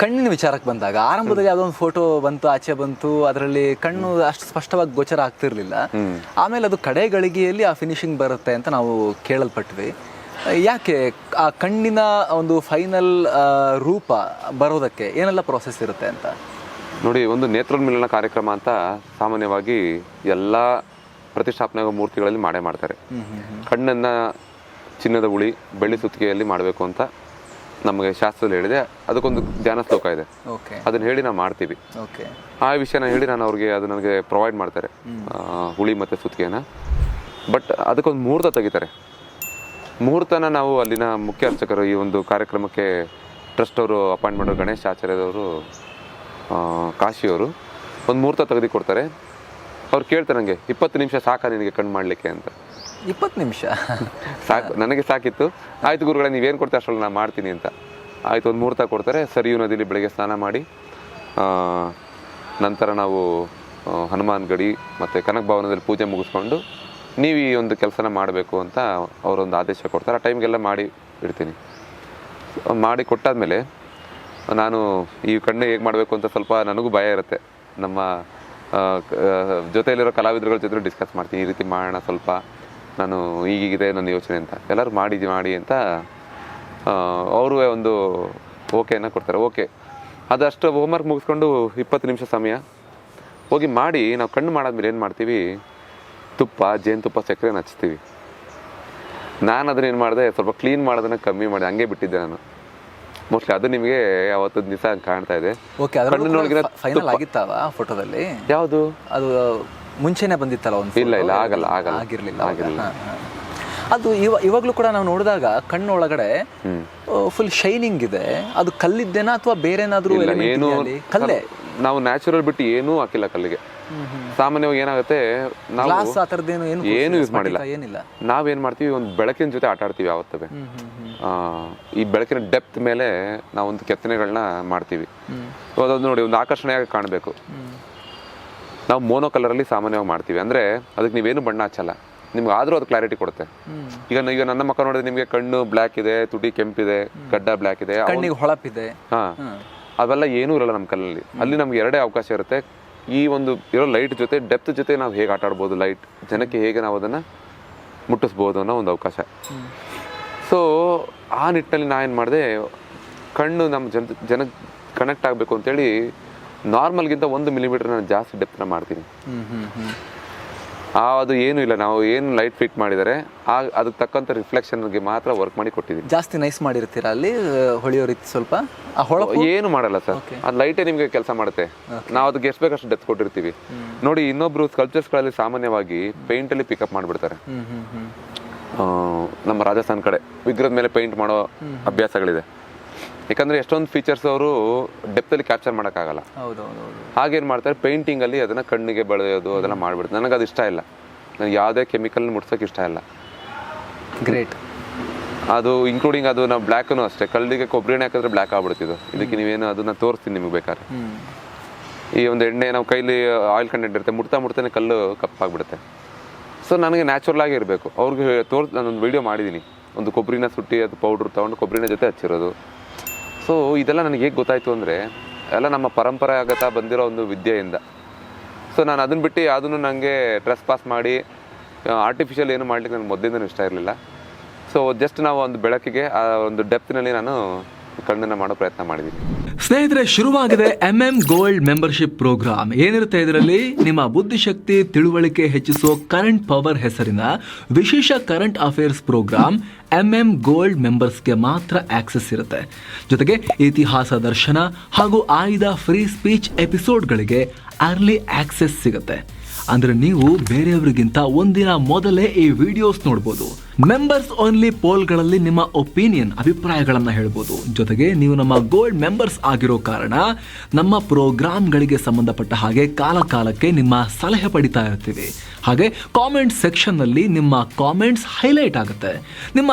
ಕಣ್ಣಿನ ವಿಚಾರಕ್ಕೆ ಬಂದಾಗ ಆರಂಭದಲ್ಲಿ ಯಾವುದೋ ಒಂದು ಫೋಟೋ ಬಂತು ಆಚೆ ಬಂತು ಅದರಲ್ಲಿ ಕಣ್ಣು ಅಷ್ಟು ಸ್ಪಷ್ಟವಾಗಿ ಗೋಚರ ಆಗ್ತಿರ್ಲಿಲ್ಲ. ಆಮೇಲೆ ಅದು ಕಡೆ ಗಳಿಗೆಯಲ್ಲಿ ಆ ಫಿನಿಶಿಂಗ್ ಬರುತ್ತೆ ಅಂತ ನಾವು ಕೇಳಲ್ಪಟ್ವಿ. ಯಾಕೆ ಆ ಕಣ್ಣಿನ ಒಂದು ಫೈನಲ್ ರೂಪ ಬರೋದಕ್ಕೆ ಏನೆಲ್ಲ ಪ್ರೋಸೆಸ್ ಇರುತ್ತೆ ಅಂತ? ನೋಡಿ ಒಂದು ನೇತ್ರೋನ್ಮಿಲನ ಕಾರ್ಯಕ್ರಮ ಅಂತ ಸಾಮಾನ್ಯವಾಗಿ ಎಲ್ಲ ಪ್ರತಿಷ್ಠಾಪನೆ ಮೂರ್ತಿಗಳಲ್ಲಿ ಮಾಡೇ ಮಾಡ್ತಾರೆ. ಕಣ್ಣನ್ನ ಚಿನ್ನದ ಉಳಿ ಬೆಳ್ಳಿ ಸುತ್ತಿಗೆಯಲ್ಲಿ ಮಾಡಬೇಕು ಅಂತ ನಮಗೆ ಶಾಸ್ತ್ರದಲ್ಲಿ ಹೇಳಿದೆ ಅದಕ್ಕೊಂದು ಧ್ಯಾನ ಶ್ಲೋಕ ಇದೆ. ಅದನ್ನ ಹೇಳಿ ನಾವು ಮಾಡ್ತೀವಿ. ಆ ವಿಷಯನ ಹೇಳಿ ನಾನು ಅವ್ರಿಗೆ ಅದು ನನಗೆ ಪ್ರೊವೈಡ್ ಮಾಡ್ತಾರೆ. ಹುಳಿ ಮತ್ತು ಸುತ್ತಿಗೆನ. ಬಟ್ ಅದಕ್ಕೊಂದು ಮುಹೂರ್ತ ತೆಗಿತಾರೆ. ಮುಹೂರ್ತನ ನಾವು ಅಲ್ಲಿನ ಮುಖ್ಯ ಅರ್ಚಕರು ಈ ಒಂದು ಕಾರ್ಯಕ್ರಮಕ್ಕೆ ಟ್ರಸ್ಟ್ ಅವರು ಅಪಾಯಿಂಟ್ ಮಾಡೋರು ಗಣೇಶ್ ಆಚಾರ್ಯದವರು ಕಾಶಿಯವರು ಒಂದು ಮುಹೂರ್ತ ತೆಗೆದು ಕೊಡ್ತಾರೆ. ಅವ್ರು ಕೇಳ್ತಾರೆ ನನಗೆ ಇಪ್ಪತ್ತು ನಿಮಿಷ ಸಾಕ ನಿನಗೆ ಕಣ್ಣು ಮಾಡಲಿಕ್ಕೆ ಅಂತ. ಇಪ್ಪತ್ತು ನಿಮಿಷ. ಸಾಕು, ನನಗೆ ಸಾಕಿತ್ತು. ಆಯ್ತು ಗುರುಗಳೇ, ನೀವೇನು ಕೊಡ್ತಾರೆ ಅಷ್ಟರಲ್ಲಿ ನಾನು ಮಾಡ್ತೀನಿ ಅಂತ. ಆಯ್ತು, ಒಂದು ಮುಹೂರ್ತ ಕೊಡ್ತಾರೆ. ಸರಿಯೂ ನದಿಲಿ ಬೆಳಗ್ಗೆ ಸ್ನಾನ ಮಾಡಿ ನಂತರ ನಾವು ಹನುಮಾನ್ ಗಡಿ ಮತ್ತು ಕನಕ ಭವನದಲ್ಲಿ ಪೂಜೆ ಮುಗಿಸ್ಕೊಂಡು ನೀವು ಈ ಒಂದು ಕೆಲಸನ ಮಾಡಬೇಕು ಅಂತ ಅವರೊಂದು ಆದೇಶ ಕೊಡ್ತಾರೆ. ಆ ಟೈಮ್ಗೆಲ್ಲ ಮಾಡಿ ಇಡ್ತೀನಿ. ಮಾಡಿ ಕೊಟ್ಟಾದ್ಮೇಲೆ ನಾನು ಈ ಕಣ್ಣು ಹೇಗೆ ಮಾಡಬೇಕು ಅಂತ ಸ್ವಲ್ಪ ನನಗೂ ಭಯ ಇರುತ್ತೆ. ನಮ್ಮ ಜೊತೆಯಲ್ಲಿರೋ ಕಲಾವಿದರುಗಳ ಜೊತೆ ಡಿಸ್ಕಸ್ ಮಾಡ್ತೀನಿ. ಈ ರೀತಿ ಮಾಡೋಣ ಸ್ವಲ್ಪ. ನಾನು ಈಗೀಗಿದೆ ನನ್ನ ಯೋಚನೆ ಅಂತ. ಎಲ್ಲರೂ ಮಾಡಿ ಮಾಡಿ ಅಂತ ಅವರು ಒಂದು ಓಕೆನ ಕೊಡ್ತಾರೆ. ಓಕೆ. ಅದಷ್ಟು ಹೋಮ್ವರ್ಕ್ ಮುಗಿಸ್ಕೊಂಡು ಇಪ್ಪತ್ತು ನಿಮಿಷ ಸಮಯ. ಹೋಗಿ ಮಾಡಿ ನಾವು ಕಣ್ಣು ಮಾಡಾದ್ಮೇಲೆ ಏನು ಮಾಡ್ತೀವಿ? ತುಪ್ಪ ಜೇನುತುಪ್ಪ ಸಕ್ಕರೆನ ಹಚ್ತೀವಿ. ನಾನು ಅದನ್ನ ಏನು ಮಾಡಿದೆ ಸ್ವಲ್ಪ ಕ್ಲೀನ್ ಮಾಡೋದನ್ನ ಕಮ್ಮಿ ಮಾಡಿದೆ ಹಂಗೆ ಬಿಟ್ಟಿದ್ದೆ ನಾನು. ಮೋಸ್ಟ್ಲಿ ಅದು ನಿಮಗೆ ಅವತ್ತು ದಿವಸ ಕಾಣ್ತಾ ಇದೆ. ಓಕೆ ಫೋಟೋದಲ್ಲಿ ಯಾವುದು? ಅದು ಮುಂಚೆನೆ ಬಂದಿತ್ತಲ್ಲ ಒಂದು ಇಲ್ಲ, ಇಲ್ಲ, ಆಗಲ್ಲ, ಆಗಲ್ಲ. ಆಗಿರ್ಲಿಲ್ಲ ಆಗಿರ್ಲಿಲ್ಲ. ಅದು ಇವ ಇವಾಗ್ಲೂ ಕೂಡ ನಾವು ನೋಡಿದಾಗ ಕಣ್ಣೊಳಗಡೆ ಫುಲ್ ಶೈನಿಂಗ್ ಇದೆ. ಅದು ಕಲ್ಲಿದ್ದೇನಾ ಅಥವಾ ಬೇರೆ ಏನಾದ್ರೂ ಇಲ್ಲ element ಏನು ಕಲ್ಲೇ? ನಾವು ನ್ಯಾಚುರಲ್ ಬಿಟ್ಟು ಏನೂ ಹಾಕಿಲ್ಲ ಕಲ್ಲಿಗೆ. ಸಾಮಾನ್ಯವಾಗಿ ಏನಾಗುತ್ತೆ ನಾವು ಏನು ಏನು ಯೂಸ್ ಮಾಡಿಲ್ಲ. ಏನಿಲ್ಲ? ನಾವೇನ್ ಮಾಡ್ತೀವಿ ಒಂದು ಬೆಳಕಿನ ಜೊತೆ ಆಟ ಆಡ್ತೀವಿ ಯಾವತ್ತವೆ ಆ, ಈ ಬೆಳಕಿನ ಡೆಪ್ತ್ ಮೇಲೆ ನಾವೊಂದು ಕೆತ್ತನೆಗಳನ್ನ ಮಾಡ್ತೀವಿ. ಅದೊಂದು ನೋಡಿ ಒಂದು ಆಕರ್ಷಣೆಯಾಗಿ ಕಾಣಬೇಕು. ನಾವು ಮೋನೋ ಕಲರಲ್ಲಿ ಸಾಮಾನ್ಯವಾಗಿ ಮಾಡ್ತೀವಿ. ಅಂದ್ರೆ ಅದಕ್ಕೆ ನೀವೇನು ಬಣ್ಣ ಹಚ್ಚಲ್ಲ. ನಿಮ್ಗೆ ಆದ್ರೂ ಅದು ಕ್ಲಾರಿಟಿ ಕೊಡುತ್ತೆ. ಈಗ ಈಗ ನನ್ನ ಮಕ್ಕ ನೋಡಿದ್ರೆ ನಿಮಗೆ ಕಣ್ಣು ಬ್ಲ್ಯಾಕ್ ಇದೆ ತುಟಿ ಕೆಂಪಿದೆ ಗಡ್ಡ ಬ್ಲ್ಯಾಕ್ ಇದೆ ಕಣ್ಣಿಗೆ ಹೊಳಪಿದೆ. ಹಾ. ಅವೆಲ್ಲ ಏನೂ ಇರಲ್ಲ ನಮ್ಮ ಕಲ್ಲಲ್ಲಿ. ಅಲ್ಲಿ ನಮ್ಗೆ ಎರಡೇ ಅವಕಾಶ ಇರುತ್ತೆ. ಈ ಒಂದು ಇರೋ ಲೈಟ್ ಜೊತೆ ಡೆಪ್ತ್ ಜೊತೆ ನಾವು ಹೇಗೆ ಆಟ ಆಡ್ಬೋದು ಲೈಟ್ ಜನಕ್ಕೆ ಹೇಗೆ ನಾವು ಅದನ್ನ ಮುಟ್ಟಿಸ್ಬೋದು ಅನ್ನೋ ಒಂದು ಅವಕಾಶ. ಸೊ ಆ ನಿಟ್ಟಿನಲ್ಲಿ ನಾ ಏನು ಮಾಡಿದೆ ಕಣ್ಣು ನಮ್ಮ ಜನ ಜನ ಕನೆಕ್ಟ್ ಆಗಬೇಕು ಅಂತೇಳಿ ನಾರ್ಮಲ್ಗಿಂತ ಒಂದು ಮಿಲಿಮೀಟರ್ ನಾನು ಜಾಸ್ತಿ ಡೆಪ್ತ್ನ ಮಾಡ್ತೀನಿ. ಆ ಅದು ಏನು ಇಲ್ಲ. ನಾವು ಏನು ಲೈಟ್ ಫಿಟ್ ಮಾಡಿದರೆ ಆ ಅದಕ್ಕೆ ತಕ್ಕಂಥ ರಿಫ್ಲೆಕ್ಷನ್ಗೆ ಮಾತ್ರ ವರ್ಕ್ ಮಾಡಿ ಕೊಟ್ಟಿದ್ದೀನಿ ಜಾಸ್ತಿ ನೈಸ್ ಮಾಡಿರ್ತೀರಾ ಅಲ್ಲಿ ಹೊಳಿಯೋ ರೀತಿ ಸ್ವಲ್ಪ? ಏನು ಮಾಡಲ್ಲ ಸರ್. ಅದು ಲೈಟೇ ನಿಮಗೆ ಕೆಲಸ ಮಾಡುತ್ತೆ. ನಾವು ಅದಕ್ಕೆ ಎಷ್ಟು ಬೇಕಷ್ಟು ಡೆತ್ ಕೊಟ್ಟಿರ್ತೀವಿ. ನೋಡಿ ಇನ್ನೊಬ್ರು ಸ್ಕಲ್ಪ್ಚರ್ಸ್ಗಳಲ್ಲಿ ಸಾಮಾನ್ಯವಾಗಿ ಪೇಂಟ್ ಅಲ್ಲಿ ಪಿಕಪ್ ಮಾಡಿಬಿಡ್ತಾರೆ. ನಮ್ಮ ರಾಜಸ್ಥಾನ್ ಕಡೆ. ವಿಗ್ರಹದ ಮೇಲೆ ಪೇಂಟ್ ಮಾಡೋ ಅಭ್ಯಾಸಗಳಿದೆ. ಯಾಕಂದ್ರೆ ಎಷ್ಟೊಂದು ಫೀಚರ್ಸ್ ಅವರು ಡೆಪ್ತ್ ಅಲ್ಲಿ ಕ್ಯಾಪ್ಚರ್ ಮಾಡೋಕ್ಕಾಗಲ್ಲ. ಹಾಗೇನು ಮಾಡ್ತಾರೆ ಪೇಂಟಿಂಗ್ ಅಲ್ಲಿ ಅದನ್ನ ಕಣ್ಣಿಗೆ ಬೆಳೆಯೋದು ಅದೆಲ್ಲ ಮಾಡ್ಬಿಡ್ತು ನನಗೆ ಅದು ಇಷ್ಟ ಇಲ್ಲ. ನನಗೆ ಯಾವುದೇ ಕೆಮಿಕಲ್ ಮುಟ್ಸೋಕೆ ಇಷ್ಟ ಇಲ್ಲ. ಗ್ರೇಟ್ ಅದು ಇನ್ಕ್ಲೂಡಿಂಗ್ ಅದು ನಾವು ಬ್ಲ್ಯಾಕ್ನು ಅಷ್ಟೇ. ಕಲ್ಲಿಗೆ ಕೊಬ್ಬರಿ ಎಣ್ಣೆ ಹಾಕಿದ್ರೆ ಬ್ಲ್ಯಾಕ್ ಆಗ್ಬಿಡ್ತಿದ್ದು. ಇದಕ್ಕೆ ನೀವೇನು ಅದನ್ನ ತೋರಿಸ್ತೀನಿ ನಿಮಗೆ ಬೇಕಾದ್ರೆ. ಈ ಒಂದು ಎಣ್ಣೆ ನಾವು ಕೈಲಿ ಆಯಿಲ್ ಕಂಟೆಂಟ್ ಇರುತ್ತೆ ಮುಡ್ತಾ ಮುಡ್ತಾನೆ ಕಲ್ಲು ಕಪ್ಪಾಗ್ಬಿಡುತ್ತೆ. ಸೊ ನನಗೆ ನ್ಯಾಚುರಲ್ ಆಗಿ ಇರಬೇಕು. ಅವ್ರಿಗೆ ತೋರ್ ನಾನೊಂದು ವಿಡಿಯೋ ಮಾಡಿದ್ದೀನಿ ಒಂದು ಕೊಬ್ಬರಿನ ಸುಟ್ಟಿ ಅದು ಪೌಡ್ರ್ ತೊಗೊಂಡು ಕೊಬ್ಬರಿನ ಜೊತೆ ಹಚ್ಚಿರೋದು. ಸೊ ಇದೆಲ್ಲ ನನಗೆ ಹೇಗೆ ಗೊತ್ತಾಯಿತು ಅಂದರೆ, ಎಲ್ಲ ನಮ್ಮ ಪರಂಪರಾಗತ ಬಂದಿರೋ ಒಂದು ವಿದ್ಯೆಯಿಂದ. ಸೊ ನಾನು ಅದನ್ನು ಬಿಟ್ಟು ಯಾವುದನ್ನು ನನಗೆ ಡ್ರೆಸ್ ಪಾಸ್ ಮಾಡಿ ಆರ್ಟಿಫಿಷಿಯಲ್ ಏನು ಮಾಡ್ಲಿಕ್ಕೆ ನನಗೆ ಮೊದಲಿಂದನೂ ಇಷ್ಟ ಇರಲಿಲ್ಲ. ಸೊ ಜಸ್ಟ್ ನಾವು ಒಂದು ಬೆಳಕಿಗೆ, ಆ, ಒಂದು ಡೆಪ್ತ್ನಲ್ಲಿ ನಾನು ಕಣ್ಣನ್ನು ಮಾಡೋ ಪ್ರಯತ್ನ ಮಾಡಿದ್ದೀನಿ ಸ್ನೇಹಿತರೆ, ಶುರುವಾಗಿದೆ M M gold membership programme ಏನಿರುತ್ತೆ ಇದರಲ್ಲಿ? ನಿಮ್ಮ ಬುದ್ಧಿಶಕ್ತಿ, ತಿಳುವಳಿಕೆ ಹೆಚ್ಚಿಸೋ ಕರೆಂಟ್ ಪವರ್ ಹೆಸರಿನ ವಿಶೇಷ current affairs programme M M gold ಮೆಂಬರ್ಸ್ಗೆ ಮಾತ್ರ ಆಕ್ಸೆಸ್ ಇರುತ್ತೆ. ಜೊತೆಗೆ ಇತಿಹಾಸ ದರ್ಶನ ಹಾಗೂ ಆಯ್ದ ಫ್ರೀ ಸ್ಪೀಚ್ ಎಪಿಸೋಡ್ಗಳಿಗೆ ಅರ್ಲಿ ಆಕ್ಸೆಸ್ ಸಿಗುತ್ತೆ. ಅಂದ್ರೆ ನೀವು ಬೇರೆಯವರಿಗಿಂತ ಒಂದಿನ ಮೊದಲೇ ಈ ವಿಡಿಯೋಸ್ ನೋಡ್ಬೋದು. ಮೆಂಬರ್ಸ್ ಓನ್ಲಿ ಪೋಲ್ಗಳಲ್ಲಿ ನಿಮ್ಮ ಒಪಿನಿಯನ್ ಅಭಿಪ್ರಾಯಗಳನ್ನು ಹೇಳ್ಬೋದು. ಜೊತೆಗೆ ನೀವು ನಮ್ಮ ಗೋಲ್ಡ್ ಮೆಂಬರ್ಸ್ ಆಗಿರೋ ಕಾರಣ ನಮ್ಮ ಪ್ರೋಗ್ರಾಮ್ಗಳಿಗೆ ಸಂಬಂಧಪಟ್ಟ ಹಾಗೆ ಕಾಲಕಾಲಕ್ಕೆ ನಿಮ್ಮ ಸಲಹೆ ಪಡಿತಾ ಇರ್ತೀವಿ. ಹಾಗೆ ಕಾಮೆಂಟ್ ಸೆಕ್ಷನ್ನಲ್ಲಿ ನಿಮ್ಮ ಕಾಮೆಂಟ್ಸ್ ಹೈಲೈಟ್ ಆಗುತ್ತೆ. ನಿಮ್ಮ